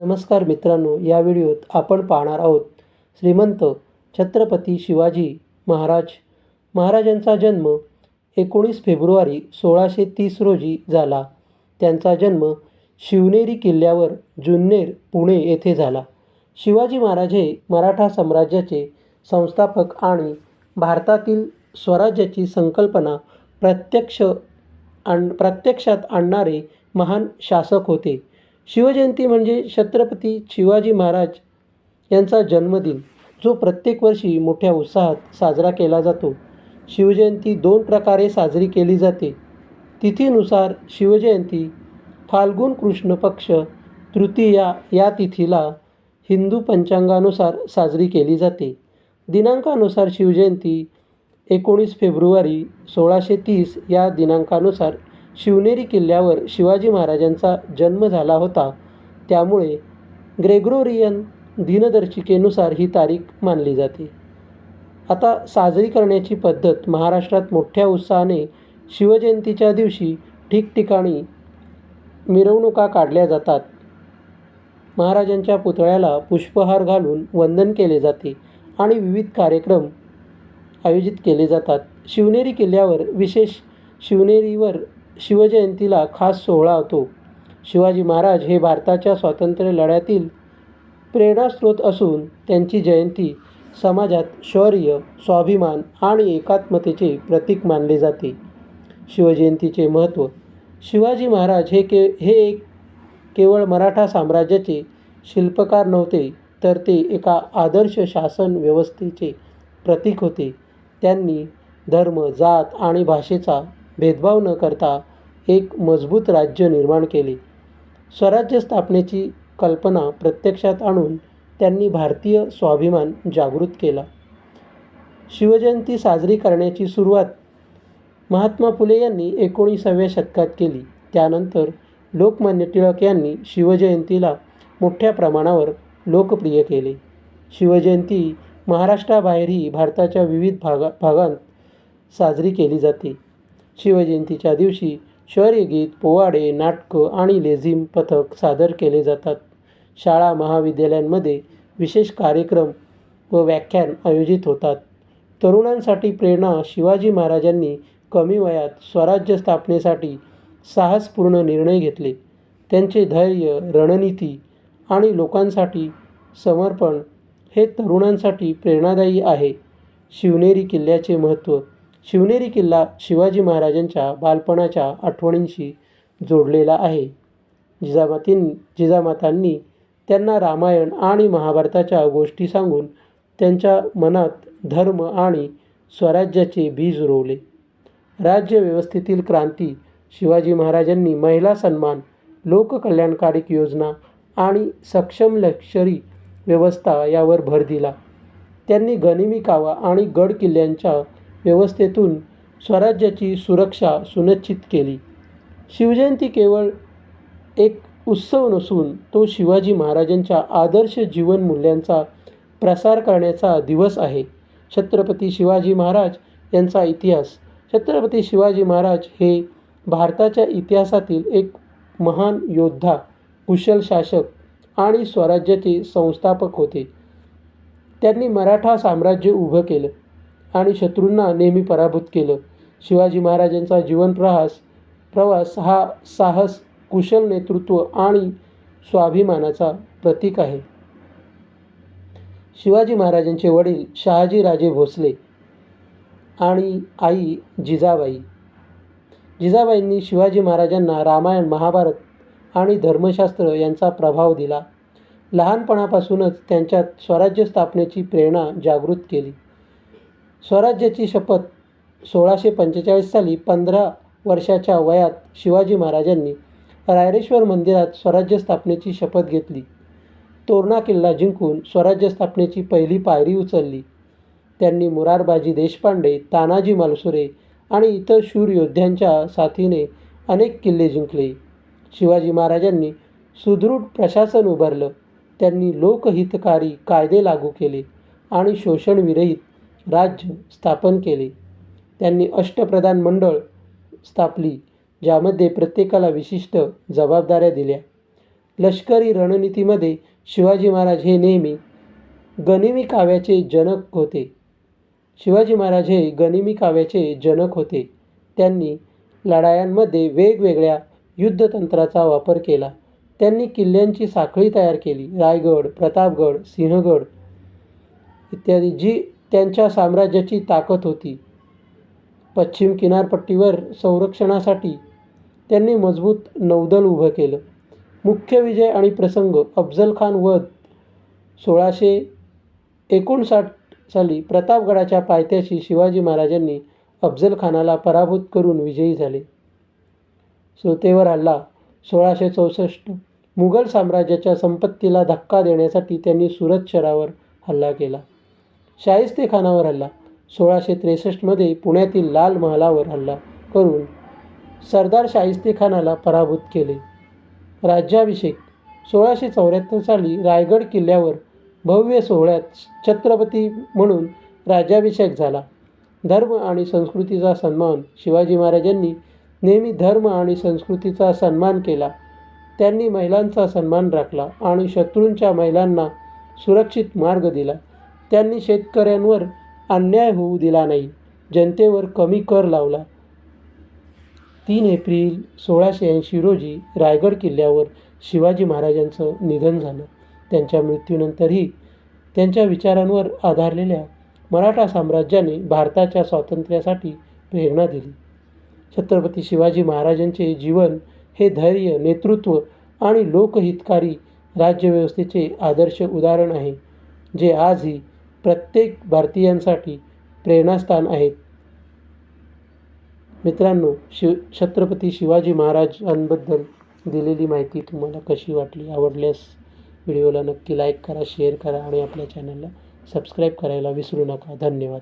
नमस्कार मित्रांनो या व्हिडिओत आपण पाहणार आहोत श्रीमंत छत्रपती शिवाजी महाराज. महाराजांचा जन्म एकोणीस फेब्रुवारी सोळाशे तीस रोजी झाला. त्यांचा जन्म शिवनेरी किल्ल्यावर जुन्नर पुणे येथे झाला. शिवाजी महाराज हे मराठा साम्राज्याचे संस्थापक आणि भारतातील स्वराज्याची संकल्पना प्रत्यक्ष आण प्रत्यक्षात आणणारे महान शासक होते. शिवजयंती म्हणजे छत्रपती शिवाजी महाराज यांचा जन्मदिन जो प्रत्येक वर्षी मोठ्या उत्साहात साजरा केला जातो. शिवजयंती दोन प्रकारे साजरी केली जाते. तिथीनुसार शिवजयंती फाल्गुन कृष्ण पक्ष तृतीया या तिथीला हिंदू पंचांगानुसार साजरी केली जाते. दिनांकानुसार शिवजयंती एकोणीस फेब्रुवारी सोळाशे तीस या दिनांकानुसार शिवनेरी किल्ल्यावर शिवाजी महाराजांचा जन्म झाला होता. त्यामुळे ग्रेग्रोरियन दिनदर्शिकेनुसार ही तारीख मानली जाते. आता साजरी करण्याची पद्धत महाराष्ट्रात मोठ्या उत्साहाने शिवजयंतीच्या दिवशी ठिकठिकाणी मिरवणुका काढल्या जातात. महाराजांच्या पुतळ्याला पुष्पहार घालून वंदन केले जाते आणि विविध कार्यक्रम आयोजित केले जातात. शिवनेरी किल्ल्यावर विशेष शिवनेरीवर शिवजयंतीला खास सोहळा होतो. शिवाजी महाराज हे भारताच्या स्वातंत्र्य लढ्यातील प्रेरणास्रोत असून त्यांची जयंती समाजात शौर्य स्वाभिमान आणि एकात्मतेचे प्रतीक मानले जाते. शिवजयंतीचे महत्त्व शिवाजी महाराज हे के हे एक केवळ मराठा साम्राज्याचे शिल्पकार नव्हते तर ते एका आदर्श शासन व्यवस्थेचे प्रतीक होते. त्यांनी धर्म जात आणि भाषेचा भेदभाव न करता एक मजबूत राज्य निर्माण केले. स्वराज्य स्थापनेची कल्पना प्रत्यक्षात आणून त्यांनी भारतीय स्वाभिमान जागृत केला. शिवजयंती साजरी करण्याची सुरुवात महात्मा फुले यांनी एकोणीसाव्या शतकात केली. त्यानंतर लोकमान्य टिळक यांनी शिवजयंतीला मोठ्या प्रमाणावर लोकप्रिय केले. शिवजयंती महाराष्ट्राबाहेरही भारताच्या विविध भागा भागांत साजरी केली जाते. शिवजयंतीच्या दिवशी शौर्यगीत पोवाडे नाटकं आणि लेझिम पथक सादर केले जातात. शाळा महाविद्यालयांमध्ये विशेष कार्यक्रम व व्याख्यान आयोजित होतात. तरुणांसाठी प्रेरणा शिवाजी महाराजांनी कमी वयात स्वराज्य स्थापनेसाठी साहसपूर्ण निर्णय घेतले. त्यांचे धैर्य रणनीती आणि लोकांसाठी समर्पण हे तरुणांसाठी प्रेरणादायी आहे. शिवनेरी किल्ल्याचे महत्त्व शिवनेरी किल्ला शिवाजी महाराजांच्या बालपणाच्या आठवणींशी जोडलेला आहे. जिजामातीं जिजामातांनी त्यांना रामायण आणि महाभारताच्या गोष्टी सांगून त्यांच्या मनात धर्म आणि स्वराज्याचे बीज रोवले. राज्यव्यवस्थेतील क्रांती शिवाजी महाराजांनी महिला सन्मान लोककल्याणकारी योजना आणि सक्षम लष्करी व्यवस्था यावर भर दिला. त्यांनी गनिमी कावा आणि गड किल्ल्यांच्या व्यवस्थेतून स्वराज्याची सुरक्षा सुनिश्चित केली. शिवजयंती केवळ एक उत्सव नसून तो शिवाजी महाराजांच्या आदर्श जीवन मूल्यांचा प्रसार करण्याचा दिवस आहे. छत्रपती शिवाजी महाराज यांचा इतिहास. छत्रपती शिवाजी महाराज हे भारताच्या इतिहासातील एक महान योद्धा कुशल शासक आणि स्वराज्याचे संस्थापक होते. त्यांनी मराठा साम्राज्य उभं केलं. आणि शत्रूंना नेहमी पराभूत केलं. शिवाजी महाराजांचा जीवनप्रहास प्रवास हा साहस कुशल नेतृत्व आणि स्वाभिमानाचा प्रतीक आहे. शिवाजी महाराजांचे वडील शहाजीराजे भोसले आणि आई जिजाबाई. जिजाबाईंनी शिवाजी महाराजांना रामायण महाभारत आणि धर्मशास्त्र यांचा प्रभाव दिला. लहानपणापासूनच त्यांच्यात स्वराज्य स्थापनेची प्रेरणा जागृत केली. स्वराज्याची शपथ सोळाशे पंचेचाळीस साली पंधरा वर्षाच्या वयात शिवाजी महाराजांनी रायरेश्वर मंदिरात स्वराज्य स्थापनेची शपथ घेतली. तोरणा किल्ला जिंकून स्वराज्य स्थापनेची पहिली पायरी उचलली. त्यांनी मुरारबाजी देशपांडे तानाजी मालुसरे आणि इतर शूर योद्ध्यांच्या साथीने अनेक किल्ले जिंकले. शिवाजी महाराजांनी सुदृढ प्रशासन उभारलं. त्यांनी लोकहितकारी कायदे लागू केले आणि शोषणविरहित राज्य स्थापन केले. त्यांनी अष्टप्रधान मंडळ स्थापली ज्यामध्ये प्रत्येकाला विशिष्ट जबाबदाऱ्या दिल्या. लष्करी रणनीतीमध्ये शिवाजी महाराज हे नेहमी गनिमी काव्याचे जनक होते. शिवाजी महाराज हे गनिमी काव्याचे जनक होते. त्यांनी लढायांमध्ये वेगवेगळ्या युद्धतंत्राचा वापर केला. त्यांनी किल्ल्यांची साखळी तयार केली. रायगड प्रतापगड सिंहगड इत्यादी जी त्यांच्या साम्राज्याची ताकद होती. पश्चिम किनारपट्टीवर संरक्षणासाठी त्यांनी मजबूत नौदल उभं केलं. मुख्य विजय आणि प्रसंग अफजल खान वध सोळाशे एकोणसाठ साली प्रतापगडाच्या पायथ्याशी शिवाजी महाराजांनी अफजल खानाला पराभूत करून विजयी झाले. सुतेवर हल्ला सोळाशे चौसष्ट मुघल साम्राज्याच्या संपत्तीला धक्का देण्यासाठी त्यांनी सुरत शहरावर हल्ला केला. शाहिस्ते खानावर हल्ला. सोळाशे त्रेसष्टमध्ये पुण्यातील लाल महालावर हल्ला करून सरदार शाहिस्ते खानाला पराभूत केले. राज्याभिषेक. सोळाशे चौऱ्याहत्तर साली रायगड किल्ल्यावर भव्य सोहळ्यात छत्रपती म्हणून राज्याभिषेक झाला. धर्म आणि संस्कृतीचा सन्मान शिवाजी महाराजांनी नेहमी धर्म आणि संस्कृतीचा सन्मान केला. त्यांनी महिलांचा सन्मान राखला आणि शत्रूंच्या महिलांना सुरक्षित मार्ग दिला. त्यांनी शेतकऱ्यांवर अन्याय होऊ दिला नाही. जनतेवर कमी कर लावला. तीन एप्रिल सोळाशे ऐंशी रोजी रायगड किल्ल्यावर शिवाजी महाराजांचं निधन झालं. त्यांच्या मृत्यूनंतरही त्यांच्या विचारांवर आधारलेल्या मराठा साम्राज्याने भारताच्या स्वातंत्र्यासाठी प्रेरणा दिली. छत्रपती शिवाजी महाराजांचे जीवन हे धैर्य नेतृत्व आणि लोकहितकारी राज्यव्यवस्थेचे आदर्श उदाहरण आहे जे आजही प्रत्येक भारतीयांसाठी प्रेरणास्थान आहेत. मित्रांनो शिव छत्रपती शिवाजी महाराजांबद्दल दिलेली माहिती तुम्हाला कशी वाटली आवडल्यास व्हिडिओला नक्की लाईक करा शेअर करा आणि आपल्या चॅनलला सबस्क्राईब करायला विसरू नका. धन्यवाद.